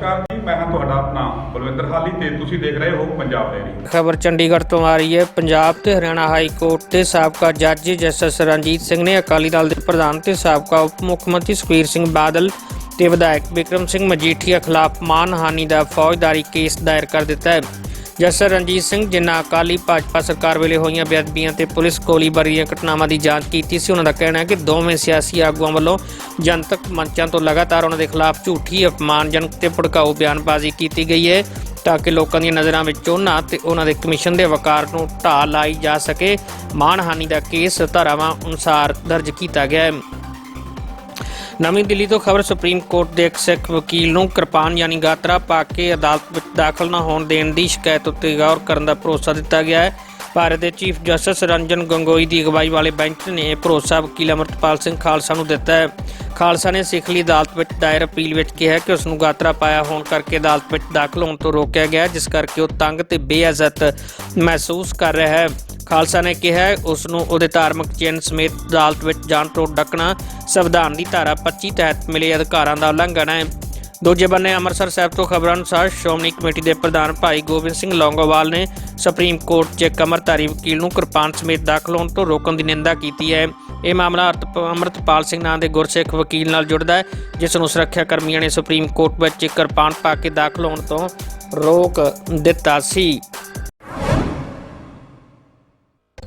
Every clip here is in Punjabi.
ਨਮਸਕਾਰ ਜੀ, ਮੈਂ ਹਾਂ ਤੁਹਾਡਾ ਆਪਣਾ ਬਲਵਿੰਦਰ ਹਾਲੀ ਤੇ ਤੁਸੀਂ ਦੇਖ ਰਹੇ ਹੋ ਪੰਜਾਬ ਡੇਰੀ ਖਬਰ ਚੰਡੀਗੜ੍ਹ ਤੋਂ ਆ ਰਹੀ ਹੈ। ਪੰਜਾਬ ਤੇ ਹਰਿਆਣਾ ਹਾਈ ਕੋਰਟ ਦੇ ਸਾਬਕਾ ਜੱਜ ਜਸਟਿਸ ਰਣਜੀਤ ਸਿੰਘ ਨੇ ਅਕਾਲੀ ਦਲ ਦੇ ਪ੍ਰਧਾਨ ਤੇ ਸਾਬਕਾ ਉਪ ਮੁੱਖ ਮੰਤਰੀ ਸੁਖਬੀਰ ਸਿੰਘ ਬਾਦਲ ਤੇ ਵਿਧਾਇਕ ਬਿਕਰਮ ਸਿੰਘ ਮਜੀਠੀਆ ਖਿਲਾਫ ਮਾਨਹਾਨੀ ਦਾ ਫੌਜਦਾਰੀ ਕੇਸ ਦਾਇਰ ਕਰ ਦਿੱਤਾ ਹੈ। ਜਸਟਿਸ ਰਣਜੀਤ ਸਿੰਘ, ਜਿਨ੍ਹਾਂ ਅਕਾਲੀ ਭਾਜਪਾ ਸਰਕਾਰ ਵੇਲੇ ਹੋਈਆਂ ਬੇਅਦਬੀਆਂ ਤੇ ਪੁਲਿਸ ਗੋਲੀਬਾਰੀ ਦੀਆਂ ਘਟਨਾਵਾਂ ਦੀ ਜਾਂਚ ਕੀਤੀ ਸੀ, ਉਹਨਾਂ ਦਾ ਕਹਿਣਾ ਹੈ ਕਿ ਦੋਵੇਂ ਸਿਆਸੀ ਆਗੂਆਂ ਵੱਲੋਂ ਜਨਤਕ ਮੰਚਾਂ ਤੋਂ ਲਗਾਤਾਰ ਉਹਨਾਂ ਦੇ ਖਿਲਾਫ ਝੂਠੀ ਅਪਮਾਨਜਨਕ ਤੇ ਭੜਕਾਊ ਬਿਆਨਬਾਜ਼ੀ ਕੀਤੀ ਗਈ ਹੈ ਤਾਂ ਕਿ ਲੋਕਾਂ ਦੀਆਂ ਨਜ਼ਰਾਂ ਵਿੱਚ ਉਹਨਾਂ ਤੇ ਉਹਨਾਂ ਦੇ ਕਮਿਸ਼ਨ ਦੇ ਵਕਾਰ ਨੂੰ ਢਾਹ ਲਾਈ ਜਾ ਸਕੇ। ਮਾਨਹਾਨੀ ਦਾ ਕੇਸ ਧਾਰਾਵਾਂ ਅਨੁਸਾਰ ਦਰਜ ਕੀਤਾ ਗਿਆ ਹੈ। ਨਵੀਂ ਦਿੱਲੀ ਤੋਂ ਖਬਰ, ਸੁਪਰੀਮ ਕੋਰਟ ਦੇ ਇੱਕ ਸਿੱਖ ਵਕੀਲ ਨੂੰ ਕਿਰਪਾਨ ਯਾਨੀ ਗਾਤਰਾ ਪਾ ਕੇ ਅਦਾਲਤ ਵਿੱਚ ਦਾਖਲ ਨਾ ਹੋਣ ਦੇਣ ਦੀ ਸ਼ਿਕਾਇਤ ਉੱਤੇ ਗੌਰ ਕਰਨ ਦਾ ਭਰੋਸਾ ਦਿੱਤਾ ਗਿਆ ਹੈ। ਭਾਰਤ ਦੇ ਚੀਫ ਜਸਟਿਸ ਰੰਜਨ ਗੰਗੋਈ ਦੀ ਅਗਵਾਈ ਵਾਲੇ ਬੈਂਚ ਨੇ ਇਹ ਭਰੋਸਾ ਵਕੀਲ ਅਮਰਤਪਾਲ ਸਿੰਘ ਖਾਲਸਾ ਨੂੰ ਦਿੱਤਾ ਹੈ। ਖਾਲਸਾ ਨੇ ਸਿੱਖ ਲਈ ਅਦਾਲਤ ਵਿੱਚ ਦਾਇਰ ਅਪੀਲ ਵਿੱਚ ਕਿਹਾ ਕਿ ਉਸ ਨੂੰ ਗਾਤਰਾ ਪਾਇਆ ਹੋਣ ਕਰਕੇ ਅਦਾਲਤ ਵਿੱਚ ਦਾਖਲ ਹੋਣ ਤੋਂ ਰੋਕਿਆ ਗਿਆ ਜਿਸ ਕਰਕੇ ਉਹ ਤੰਗ ਤੇ ਬੇਇੱਜ਼ਤ ਮਹਿਸੂਸ ਕਰ ਰਿਹਾ ਹੈ। ਖਾਲਸਾ ਨੇ ਕਿਹਾ ਹੈ, ਉਸ ਨੂੰ ਉਹਦੇ ਧਾਰਮਿਕ ਚਿੰਨ੍ਹ ਸਮੇਤ ਅਦਾਲਤ ਵਿੱਚ ਜਾਣ ਤੋਂ ਡੱਕਣਾ ਸੰਵਿਧਾਨ ਦੀ ਧਾਰਾ 25 ਤਹਿਤ ਮਿਲੇ ਅਧਿਕਾਰਾਂ ਦਾ ਉਲੰਘਣ ਹੈ। ਦੂਜੇ ਬੰਨੇ ਅੰਮ੍ਰਿਤਸਰ ਸਾਹਿਬ ਤੋਂ ਖਬਰਾਂ ਅਨੁਸਾਰ ਸ਼੍ਰੋਮਣੀ ਕਮੇਟੀ ਦੇ ਪ੍ਰਧਾਨ ਭਾਈ ਗੋਬਿੰਦ ਸਿੰਘ ਲੌਂਗੋਵਾਲ ਨੇ ਸੁਪਰੀਮ ਕੋਰਟ 'ਚ ਇੱਕ ਵਕੀਲ ਨੂੰ ਕਿਰਪਾਨ ਸਮੇਤ ਦਾਖਲ ਹੋਣ ਤੋਂ ਰੋਕਣ ਦੀ ਨਿੰਦਾ ਕੀਤੀ ਹੈ। ਇਹ ਮਾਮਲਾ ਅਰਤ- ਅੰਮ੍ਰਿਤਪਾਲ ਸਿੰਘ ਨਾਂ ਦੇ ਗੁਰਸਿੱਖ ਵਕੀਲ ਨਾਲ ਜੁੜਦਾ ਹੈ, ਜਿਸ ਨੂੰ ਸੁਰੱਖਿਆ ਕਰਮੀਆਂ ਨੇ ਸੁਪਰੀਮ ਕੋਰਟ ਵਿੱਚ ਕਿਰਪਾਨ ਪਾ ਕੇ ਦਾਖਲ ਹੋਣ ਤੋਂ ਰੋਕ ਦਿੱਤਾ ਸੀ।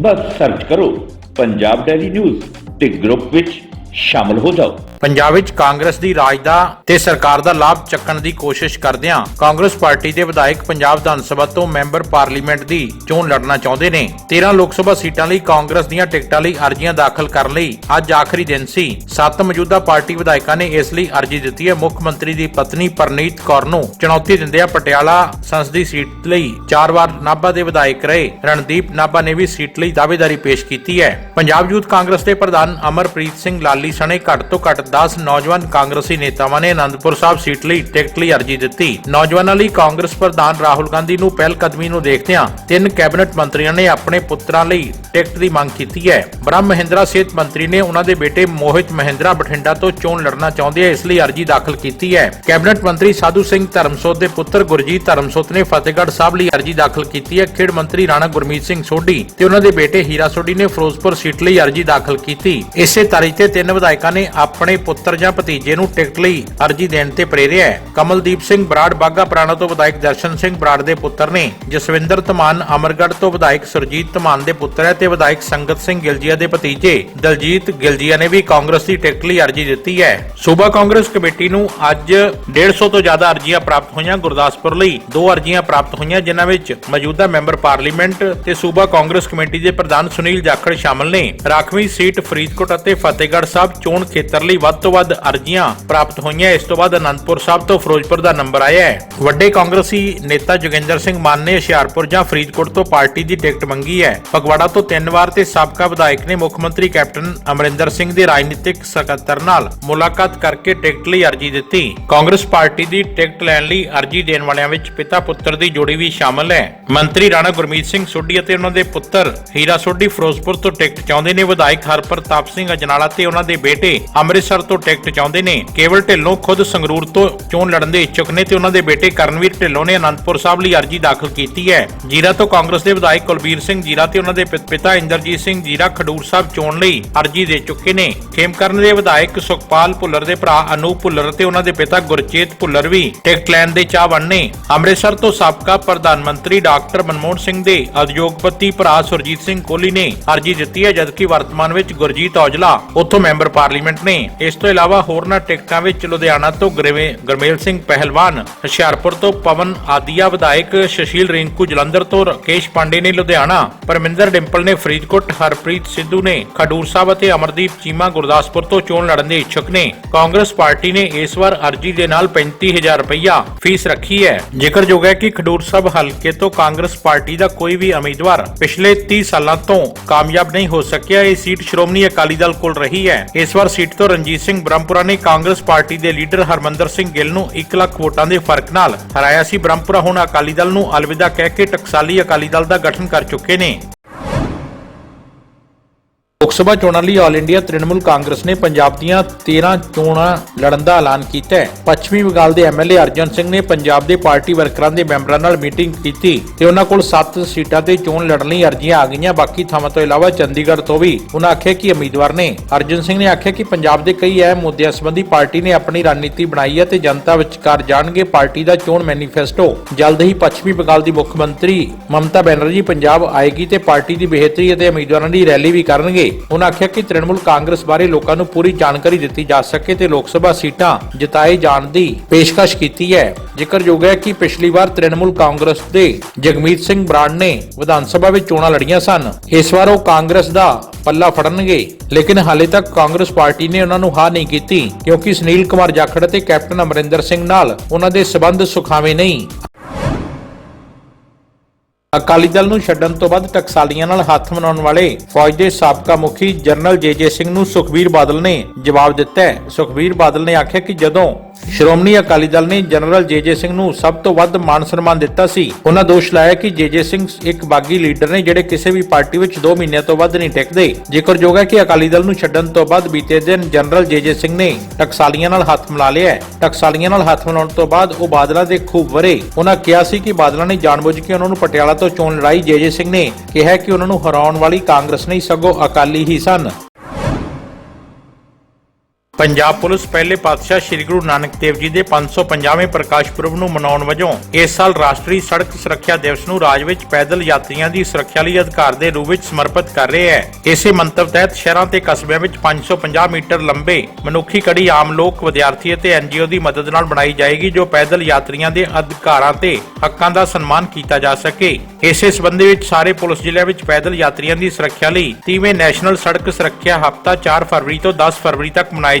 ਬਸ ਸਰਚ ਕਰੋ ਪੰਜਾਬ ਡੈਲੀ ਨਿਊਜ਼ ਤੇ ਗਰੁੱਪ ਵਿੱਚ ਸ਼ਾਮਲ ਹੋ ਜਾਓ। ਪੰਜਾਬ ਵਿੱਚ ਕਾਂਗਰਸ ਦੀ ਰਾਜ ਦਾ ਤੇ ਸਰਕਾਰ ਦਾ ਲਾਭ ਚੱਕਣ ਦੀ ਕੋਸ਼ਿਸ਼ ਕਰਦਿਆਂ ਕਾਂਗਰਸ ਪਾਰਟੀ ਦੇ ਵਿਧਾਇਕ ਪੰਜਾਬ ਵਿਧਾਨ ਸਭਾ ਤੋਂ ਮੈਂਬਰ ਪਾਰਲੀਮੈਂਟ ਦੀ ਚੋਣ ਲੜਨਾ ਚਾਹੁੰਦੇ ਨੇ। 13 ਲੋਕ ਸਭਾ ਸੀਟਾਂ ਲਈ ਕਾਂਗਰਸ ਦੀਆਂ ਟਿਕਟਾਂ ਲਈ ਅਰਜ਼ੀਆਂ ਦਾਖਲ ਕਰਨ ਲਈ ਅੱਜ ਆਖਰੀ ਦਿਨ ਸੀ। ਸੱਤ ਮੌਜੂਦਾ ਪਾਰਟੀ ਵਿਧਾਇਕਾਂ ਨੇ ਇਸ ਲਈ ਅਰਜ਼ੀ ਦਿੱਤੀ ਹੈ। ਮੁੱਖ ਮੰਤਰੀ ਦੀ ਪਤਨੀ ਪਰਨੀਤ ਕੌਰ ਨੂੰ ਚੁਣੌਤੀ ਦਿੰਦਿਆਂ ਪਟਿਆਲਾ ਸੰਸਦੀ ਸੀਟ ਲਈ ਚਾਰ ਵਾਰ ਨਾਭਾ ਦੇ ਵਿਧਾਇਕ ਰਹੇ। ਰਣਦੀਪ ਨਾਭਾ ਨੇ ਵੀ ਸੀਟ ਲਈ ਦਾਅਵੇਦਾਰੀ ਪੇਸ਼ ਕੀਤੀ ਹੈ। ਪੰਜਾਬ ਯੂਥ ਕਾਂਗਰਸ ਦੇ ਪ੍ਰਧਾਨ ਅਮਰਪ੍ਰੀਤ ਸਿੰਘ ਲਾਲੀ ਸਣੇ ਘੱਟ ਤੋਂ ਘੱਟ 10 ਨੌਜਵਾਨ ਕਾਂਗਰਸੀ ਨੇਤਾਵਾਂ ਨੇ ਅਨੰਦਪੁਰ ਸਾਹਿਬ ਸੀਟ ਲਈ ਟਿਕਟ ਲਈ ਅਰਜ਼ੀ ਦਿੱਤੀ। ਨੌਜਵਾਨਾਂ ਲਈ ਕਾਂਗਰਸ ਪ੍ਰਧਾਨ ਰਾਹੁਲ ਗਾਂਧੀ ਨੂੰ ਪਹਿਲ ਕਦਮੀ ਨੂੰ ਦੇਖਦਿਆਂ ਤਿੰਨ ਕੈਬਨਿਟ ਮੰਤਰੀਆਂ ਨੇ ਆਪਣੇ ਪੁੱਤਰਾਂ ਲਈ ਟਿਕਟ ਦੀ ਮੰਗ ਕੀਤੀ ਹੈ। ਬ੍ਰਹਮ ਮਹਿੰਦਰਾ ਸਿਹਤ ਮੰਤਰੀ ਨੇ ਉਹਨਾਂ ਦੇ ਬੇਟੇ ਮੋਹਿਤ ਮਹਿੰਦਰਾ ਬਠਿੰਡਾ ਤੋਂ ਚੋਣ ਲੜਨਾ ਚਾਹੁੰਦੇ ਆ, ਇਸ ਲਈ ਅਰਜ਼ੀ ਦਾਖਲ ਕੀਤੀ ਹੈ। ਕੈਬਨਿਟ ਮੰਤਰੀ ਸਾਧੂ ਸਿੰਘ ਧਰਮਸੋਤ ਦੇ ਪੁੱਤਰ ਗੁਰਜੀਤ ਧਰਮਸੋਤ ਨੇ ਫਤਿਹਗੜ੍ਹ ਸਾਹਿਬ ਲਈ ਅਰਜ਼ੀ ਦਾਖਲ ਕੀਤੀ ਹੈ। ਖੇਡ ਮੰਤਰੀ ਰਾਣਾ ਗੁਰਮੀਤ ਸਿੰਘ ਸੋਢੀ ਤੇ ਉਹਨਾਂ ਦੇ ਬੇਟੇ ਹੀਰਾ ਸੋਢੀ ਨੇ ਫਿਰੋਜ਼ਪੁਰ ਸੀਟ ਲਈ ਅਰਜ਼ੀ ਦਾਖਲ ਕੀਤੀ। ਇਸੇ ਤਾਰੀਖ ਤੇ ਤਿੰਨ ਵਿਧਾਇਕਾਂ ਨੇ ਆਪਣੇ ਪੁੱਤਰ ਜਾਂ ਭਤੀਜੇ ਨੂੰ ਟਿਕਟ ਲਈ ਅਰਜ਼ੀ ਦੇਣ ਤੇ ਪ੍ਰੇਰਿਆ ਹੈ। ਕਮਲਦੀਪ ਸਿੰਘ ਬਰਾੜ ਬਾਗਾ ਪੁਰਾਣਾ ਤੋਂ ਵਿਧਾਇਕ ਦਰਸ਼ਨ ਸਿੰਘ ਬਰਾੜ ਦੇ ਪੁੱਤਰ ਨੇ ਜਸਵਿੰਦਰ ਧਮਾਨ, ਅਮਰਗੜ੍ਹ ਤੋਂ ਵਿਧਾਇਕ ਸੁਰਜੀਤ ਧਮਾਨ ਦੇ ਪੁੱਤਰ ਹੈ ਤੇ ਵਿਧਾਇਕ ਸੰਗਤ ਸਿੰਘ ਗਿਲਜੀਆ ਦੇ ਭਤੀਜੇ ਦਲਜੀਤ ਗਿਲਜੀਆ ਨੇ ਵੀ ਕਾਂਗਰਸ ਦੀ ਟਿਕਟ ਲਈ ਅਰਜ਼ੀ ਦਿੱਤੀ ਹੈ। ਸੂਬਾ ਕਾਂਗਰਸ ਕਮੇਟੀ ਨੂੰ ਅੱਜ 150 ਤੋਂ ਜ਼ਿਆਦਾ ਅਰਜ਼ੀਆਂ ਪ੍ਰਾਪਤ ਹੋਈਆਂ। ਗੁਰਦਾਸਪੁਰ ਲਈ ਦੋ ਅਰਜ਼ੀਆਂ ਪ੍ਰਾਪਤ ਹੋਈਆਂ, ਜਿਨ੍ਹਾਂ ਵਿੱਚ ਮੌਜੂਦਾ ਮੈਂਬਰ ਪਾਰਲੀਮੈਂਟ ਤੇ ਸੂਬਾ ਕਾਂਗਰਸ ਕਮੇਟੀ ਦੇ ਪ੍ਰਧਾਨ ਸੁਨੀਲ ਜਾਖੜ ਸ਼ਾਮਲ ਨੇ। ਰਾਖਵੀਂ ਸੀਟ ਫਰੀਦਕੋਟ ਅਤੇ ਫਤਿਹਗੜ੍ਹ ਸਾਹਿਬ ਚੋਣ ਖੇਤਰ ਲਈ ਵੱਧ ਤੋਂ ਵੱਧ ਅਰਜ਼ੀਆਂ ਪ੍ਰਾਪਤ ਹੋਈਆਂ। ਇਸ ਤੋਂ ਬਾਅਦ ਅਨੰਦਪੁਰ ਸਾਹਿਬ ਤੋਂ ਫਿਰੋਜ਼ਪੁਰ ਦਾ ਨੰਬਰ ਆਇਆ ਹੈ। ਵੱਡੇ ਕਾਂਗਰਸੀ ਨੇਤਾ ਜੋਗਿੰਦਰ ਸਿੰਘ ਮਾਨ ਨੇ ਹੁਸ਼ਿਆਰਪੁਰ ਜਾਂ ਫਰੀਦਕੋਟ ਤੋਂ ਪਾਰਟੀ ਦੀ ਟਿਕਟ ਮੰਗੀ ਹੈ। ਫਗਵਾੜਾ ਤੋਂ ਤਿੰਨ ਵਾਰ ਤੇ ਸਾਬਕਾ ਵਿਧਾਇਕ ਨੇ ਮੁੱਖ ਮੰਤਰੀ ਕੈਪਟਨ ਅਮਰਿੰਦਰ ਸਿੰਘ ਦੇ ਰਾਜਨੀਤਿਕ ਸਕੱਤਰ ਨਾਲ ਮੁਲਾਕਾਤ ਕਰਕੇ ਟਿਕਟ ਲਈ ਅਰਜ਼ੀ ਦਿੱਤੀ। ਕਾਂਗਰਸ ਪਾਰਟੀ ਦੀ ਟਿਕਟ ਲੈਣ ਲਈ ਅਰਜ਼ੀ ਦੇਣ ਵਾਲਿਆਂ ਵਿੱਚ ਪਿਤਾ ਪੁੱਤਰ ਦੀ ਜੋੜੀ ਵੀ ਸ਼ਾਮਲ ਹੈ। ਮੰਤਰੀ ਰਾਣਾ ਗੁਰਮੀਤ ਸਿੰਘ ਸੋਢੀ ਅਤੇ ਉਹਨਾਂ ਦੇ ਪੁੱਤਰ ਹੀਰਾ ਸੋਢੀ ਫਿਰੋਜ਼ਪੁਰ ਤੋਂ ਟਿਕਟ ਚਾਹੁੰਦੇ ਨੇ। ਵਿਧਾਇਕ ਹਰਪ੍ਰਤਾਪ ਸਿੰਘ ਅਜਨਾਲਾ ਤੇ ਉਹਨਾਂ ਦੇ ਬੇਟੇ ਅੰਮ੍ਰਿਤਸਰ ਤੋਂ ਟਿਕਟ ਚਾਹੁੰਦੇ ਨੇ। ਕੇਵਲ ਢਿੱਲੋਂ ਖੁਦ ਸੰਗਰੂਰ ਤੋਂ ਚੋਣ ਲੜਨ ਦੇ ਇੱਛੁਕ ਨੇ ਤੇ ਉਹਨਾਂ ਦੇ ਬੇਟੇ ਕਰਨਵੀਰ ਢਿੱਲੋਂ ਨੇ ਅਨੰਦਪੁਰ ਸਾਹਿਬ ਲਈ ਅਰਜ਼ੀ ਦਾਖਲ ਕੀਤੀ ਹੈ। ਜੀਰਾ ਤੋਂ ਕਾਂਗਰਸ ਦੇ ਵਿਧਾਇਕ ਕੁਲਬੀਰ ਸਿੰਘ ਜੀਰਾ ਤੇ ਉਹਨਾਂ ਦੇ ਪਿਤਾ ਇੰਦਰਜੀਤ ਸਿੰਘ ਜੀਰਾ ਖਡੂਰ ਸਾਹਿਬ ਚੋਣ ਲਈ ਅਰਜ਼ੀ ਦੇ ਚੁੱਕੇ ਨੇ। ਖੇਮਕਰਨ ਦੇ ਵਿਧਾਇਕ ਸੁਖਪਾਲ ਭੁੱਲਰ ਦੇ ਭਰਾ ਅਨੂਪ ਭੁੱਲਰ ਤੇ ਉਹਨਾਂ ਦੇ ਪਿਤਾ ਗੁਰਚੇਤ ਭੁੱਲਰ ਵੀ ਟਿਕਟ ਲੈਣ ਦੇ ਚਾਹਵਾਨ ਨੇ ਅੰਮ੍ਰਿਤਸਰ ਤੋਂ ਸਾਬਕਾ ਪ੍ਰਧਾਨ ਮੰਤਰੀ ਡਾਕਟਰ ਮਨਮੋਹਨ ਸਿੰਘ ਦੇ ਉਦਯੋਗਪਤੀ ਭਰਾ ਸੁਰਜੀਤ ਸਿੰਘ ਕੋਹਲੀ ਨੇ ਅਰਜ਼ੀ ਦਿੱਤੀ ਹੈ, ਜਦਕਿ ਵਰਤਮਾਨ ਵਿੱਚ ਗੁਰਜੀਤ ਔਜਲਾ ਉੱਥੋਂ ਮੈਂਬਰ ਪਾਰਲੀਮੈਂਟ ਨੇ। ਇਸ ਤੋਂ ਇਲਾਵਾ ਹੋਰਨਾਂ ਟਿਕਟਾਂ ਵਿੱਚ ਲੁਧਿਆਣਾ ਤੋਂ ਗੁਰਮੇ- ਗੁਰਮੇਲ ਸਿੰਘ ਪਹਿਲਵਾਨ, ਹੁਸ਼ਿਆਰਪੁਰ ਤੋਂ ਪਵਨ ਆਦੀਆ, ਵਿਧਾਇਕ ਸੁਸ਼ੀਲ ਰਿੰਕੂ ਜਲੰਧਰ ਤੋਂ ਰਾਕੇਸ਼ ਪਾਂਡੇ ਨੇ ਲੁਧਿਆਣਾ, ਪਰਮਿੰਦਰ ਡਿੰਪਲ ਨੇ ਫਰੀਦਕੋਟ, ਹਰਪ੍ਰੀਤ ਸਿੱਧੂ ਨੇ ਖਡੂਰ ਸਾਹਿਬ ਅਤੇ ਅਮਰਦੀਪ ਚੀਮਾ ਗੁਰਦਾਸਪੁਰ ਤੋਂ ਚੋਣ ਲੜਨ ਦੇ ਇੱਛੁਕ ਨੇ। ਕਾਂਗਰਸ ਪਾਰਟੀ ਨੇ ਇਸ ਵਾਰ ਅਰਜੀ ਦੇ ਨਾਲ 35000 ਰੁਪਇਆ ਫੀਸ ਰੱਖੀ ਹੈ। ਜ਼ਿਕਰਯੋਗ ਹੈ ਕਿ ਖਡੂਰ ਸਾਹਿਬ ਹਲਕੇ ਤੋਂ ਕਾਂਗਰਸ ਪਾਰਟੀ ਦਾ ਕੋਈ ਵੀ ਉਮੀਦਵਾਰ ਪਿਛਲੇ 30 ਸਾਲਾਂ ਤੋਂ ਕਾਮਯਾਬ ਨਹੀਂ ਹੋ ਸਕਿਆ। ਇਹ ਸੀਟ ਸ਼੍ਰੋਮਣੀ ਅਕਾਲੀ ਦਲ ਕੋਲ ਰਹੀ ਹੈ। ਇਸ ਵਾਰ ਸੀਟ ਤੋਂ ਰਣਜੀਤ ਸਿੰਘ ਬ੍ਰਹਮਪੁਰਾ ਨੇ ਕਾਂਗਰਸ ਪਾਰਟੀ ਦੇ ਲੀਡਰ ਹਰਮੰਦਰ ਸਿੰਘ ਗਿੱਲ ਨੂੰ 1 ਲੱਖ ਵੋਟਾਂ ਦੇ ਫ਼ਰਕ ਨਾਲ ਹਰਾਇਆ ਸੀ। ਬ੍ਰਹਮਪੁਰਾ ਹੁਣ ਅਕਾਲੀ ਦਲ ਨੂੰ ਅਲਵਿਦਾ ਕਹਿ ਕੇ ਟਕਸਾਲੀ ਅਕਾਲੀ ਦਲ ਦਾ ਗਠਨ ਕਰ ਚੁੱਕੇ ਨੇ। ਲੋਕ ਸਭਾ ਚੋਣਾਂ ਲਈ ਆਲ ਇੰਡੀਆ ਤ੍ਰਿਣਮੂਲ ਕਾਂਗਰਸ ਨੇ ਪੰਜਾਬ ਦੀਆਂ 13 ਚੋਣਾਂ ਲੜਨ ਦਾ ਐਲਾਨ ਕੀਤਾ ਹੈ। ਪੱਛਮੀ ਬੰਗਾਲ ਦੇ ਐਮਐਲਏ ਅਰਜਨ ਸਿੰਘ ਨੇ ਪੰਜਾਬ ਦੇ ਪਾਰਟੀ ਵਰਕਰਾਂ ਦੇ ਮੈਂਬਰਾਂ ਨਾਲ ਮੀਟਿੰਗ ਕੀਤੀ ਤੇ ਉਹਨਾਂ ਕੋਲ 7 ਸੀਟਾਂ ਤੇ ਚੋਣ ਲੜਨ ਲਈ ਅਰਜ਼ੀਆਂ ਆ ਗਈਆਂ। ਬਾਕੀ ਥਾਵਾਂ ਤੋਂ ਇਲਾਵਾ ਚੰਡੀਗੜ੍ਹ ਤੋਂ ਵੀ ਉਹਨਾਂ ਆਖਿਆ ਕਿ ਉਮੀਦਵਾਰ ਨੇ। ਅਰਜਨ ਸਿੰਘ ਨੇ ਆਖਿਆ ਕਿ ਪੰਜਾਬ ਦੇ ਕਈ ਅਹਿਮ ਮੁੱਦਿਆਂ ਸੰਬੰਧੀ ਪਾਰਟੀ ਨੇ ਆਪਣੀ ਰਣਨੀਤੀ ਬਣਾਈ ਹੈ ਤੇ ਜਨਤਾ ਵਿਚਕਾਰ ਜਾਣਗੇ ਪਾਰਟੀ ਦਾ ਚੋਣ ਮੈਨੀਫੈਸਟੋ। ਜਲਦ ਹੀ ਪੱਛਮੀ ਬੰਗਾਲ ਦੀ ਮੁੱਖ ਮੰਤਰੀ ਮਮਤਾ ਬੈਨਰਜੀ ਪੰਜਾਬ ਆਏਗੀ ਤੇ ਪਾਰਟੀ ਦੀ ਬਿਹਤਰੀ ਅਤੇ ਉਮੀਦਵਾਰਾਂ ਦੀ ਰੈਲੀ ਵੀ ਕਰਨਗੇ। ਉਹਨਾਂ ਆਖਿਆ ਕਿ ਤ੍ਰਿਣਮੂਲ ਕਾਂਗਰਸ ਬਾਰੇ ਲੋਕਾਂ ਨੂੰ ਪੂਰੀ ਜਾਣਕਾਰੀ ਦਿੱਤੀ ਜਾ ਸਕੇ ਤੇ ਲੋਕ ਸਭਾ ਸੀਟਾਂ ਜਿਤਾਏ ਜਾਣ ਦੀ ਪੇਸ਼ਕਸ਼ ਕੀਤੀ ਹੈ। ਜ਼ਿਕਰਯੋਗ ਹੈ ਕਿ ਪਿਛਲੀ ਵਾਰ ਤ੍ਰਿਣਮੂਲ ਕਾਂਗਰਸ ਦੇ ਜਗਮੀਤ ਸਿੰਘ ਬਰਾੜ ਨੇ ਵਿਧਾਨ ਸਭਾ ਵਿੱਚ ਚੋਣਾਂ ਲੜੀਆਂ ਸਨ। ਇਸ ਵਾਰ ਉਹ ਕਾਂਗਰਸ ਦਾ ਪੱਲਾ ਫੜਨਗੇ, ਲੇਕਿਨ ਹਾਲੇ ਤੱਕ ਕਾਂਗਰਸ ਪਾਰਟੀ ਨੇ ਉਹਨਾਂ ਨੂੰ ਹਾਂ ਨਹੀਂ ਕੀਤੀ, ਕਿਉਂਕਿ ਸੁਨੀਲ ਕੁਮਾਰ ਜਾਖੜ ਅਤੇ ਕੈਪਟਨ ਅਮਰਿੰਦਰ ਸਿੰਘ ਨਾਲ ਉਹਨਾਂ ਦੇ ਸਬੰਧ ਸੁਖਾਵੇਂ ਨਹੀਂ। ਅਕਾਲੀ ਦਲ ਨੂੰ ਛੱਡਣ ਤੋਂ ਬਾਅਦ ਟਕਸਾਲੀਆਂ ਨਾਲ ਹੱਥ ਮਿਲਾਉਣ ਵਾਲੇ ਫੌਜ ਦੇ ਸਾਬਕਾ ਮੁਖੀ ਜਨਰਲ ਜੇਜੇ ਸਿੰਘ ਨੂੰ ਸੁਖਬੀਰ ਬਾਦਲ ਨੇ ਜਵਾਬ ਦਿੱਤਾ ਹੈ। ਸੁਖਬੀਰ ਬਾਦਲ ਨੇ ਆਖਿਆ ਕਿ ਜਦੋਂ ਸ਼੍ਰੋਮਣੀ ਅਕਾਲੀ ਦਲ ਨੇ ਜਨਰਲ ਜੇਜੇ ਸਿੰਘ ਨੂੰ ਸਭ ਤੋਂ ਵੱਧ ਮਾਣ ਸਨਮਾਨ ਦਿੱਤਾ ਸੀ, ਉਹਨਾਂ ਦੋਸ਼ ਲਾਇਆ ਕਿ ਜੇਜੇ ਸਿੰਘ ਇੱਕ ਬਾਗੀ ਲੀਡਰ ਨੇ ਜਿਹੜੇ ਕਿਸੇ ਵੀ ਪਾਰਟੀ ਵਿੱਚ 2 ਮਹੀਨਿਆਂ ਤੋਂ ਵੱਧ ਨਹੀਂ ਟਿਕਦੇ। ਜ਼ਿਕਰਯੋਗ ਹੈ ਕਿ ਅਕਾਲੀ ਦਲ ਨੂੰ ਛੱਡਣ ਤੋਂ ਬਾਅਦ ਬੀਤੇ ਦਿਨ ਜਨਰਲ ਜੇਜੇ ਸਿੰਘ ਨੇ ਟਕਸਾਲੀਆਂ ਨਾਲ ਹੱਥ ਮਿਲਾ ਲਿਆ ਟਕਸਾਲੀਆਂ ਨਾਲ ਹੱਥ ਮਿਲਾਉਣ ਤੋਂ ਬਾਅਦ ਉਹ ਬਾਦਲਾਂ ਦੇ ਖੂਬ ਵਰੇ, ਉਹਨਾਂ ਕਿਹਾ ਸੀ ਕਿ ਬਾਦਲਾਂ ਨੇ ਜਾਣਬੁੱਝ ਕੇ ਉਹਨਾਂ ਨੂੰ ਪਟਿਆਲਾ ਤੋਂ ਚੋਣ ਲੜਾਈ ਜੇਜੇ ਸਿੰਘ ਨੇ ਕਿਹਾ ਕਿ ਉਹਨਾਂ ਨੂੰ ਹਰਾਉਣ ਵਾਲੀ ਕਾਂਗਰਸ ਨਹੀਂ, ਸਗੋਂ ਅਕਾਲੀ ਹੀ ਸਨ। ਪੰਜਾਬ ਪੁਲਿਸ ਪਹਿਲੇ ਪਾਤਸ਼ਾਹ ਸ੍ਰੀ ਗੁਰੂ ਨਾਨਕ ਦੇਵ ਜੀ ਦੇ 550ਵੇਂ ਪ੍ਰਕਾਸ਼ ਪੁਰਬ ਨੂੰ ਮਨਾਉਣ ਵਜੋਂ ਇਸ ਸਾਲ ਰਾਸ਼ਟਰੀ ਸੜਕ ਸੁਰੱਖਿਆ ਦਿਵਸ ਨੂੰ ਰਾਜ ਵਿੱਚ ਪੈਦਲ ਯਾਤਰੀਆਂ ਦੀ ਸੁਰੱਖਿਆ ਲਈ ਅਧਿਕਾਰ ਦੇ ਰੂਪ ਵਿੱਚ ਸਮਰਪਿਤ ਕਰ ਰਿਹਾ ਹੈ। ਇਸੇ ਮੰਤਵ ਤਹਿਤ ਸ਼ਹਿਰਾਂ ਤੇ ਕਸਬਿਆਂ ਵਿੱਚ 550 ਮੀਟਰ ਲੰਬੇ ਮਨੁੱਖੀ ਕੜੀ ਆਮ ਲੋਕ ਵਿਦਿਆਰਥੀ ਅਤੇ ਐਨਜੀਓ ਦੀ ਮਦਦ ਨਾਲ ਬਣਾਈ ਜਾਏਗੀ ਜੋ ਪੈਦਲ ਯਾਤਰੀਆਂ ਦੇ ਅਧਿਕਾਰਾਂ ਤੇ ਹੱਕਾਂ ਦਾ ਸਨਮਾਨ ਕੀਤਾ ਜਾ ਸਕੇ। ਇਸੇ ਸੰਬੰਧ ਵਿੱਚ ਸਾਰੇ ਪੁਲਿਸ ਜ਼ਿਲ੍ਹਿਆਂ ਵਿੱਚ ਪੈਦਲ ਯਾਤਰੀਆਂ ਦੀ ਸੁਰੱਖਿਆ ਲਈ 30ਵੇਂ ਨੈਸ਼ਨਲ ਸੜਕ ਸੁਰੱਖਿਆ ਹਫ਼ਤਾ 4 ਫਰਵਰੀ ਤੋਂ 10 ਫਰਵਰੀ ਤੱਕ ਮਨਾਏ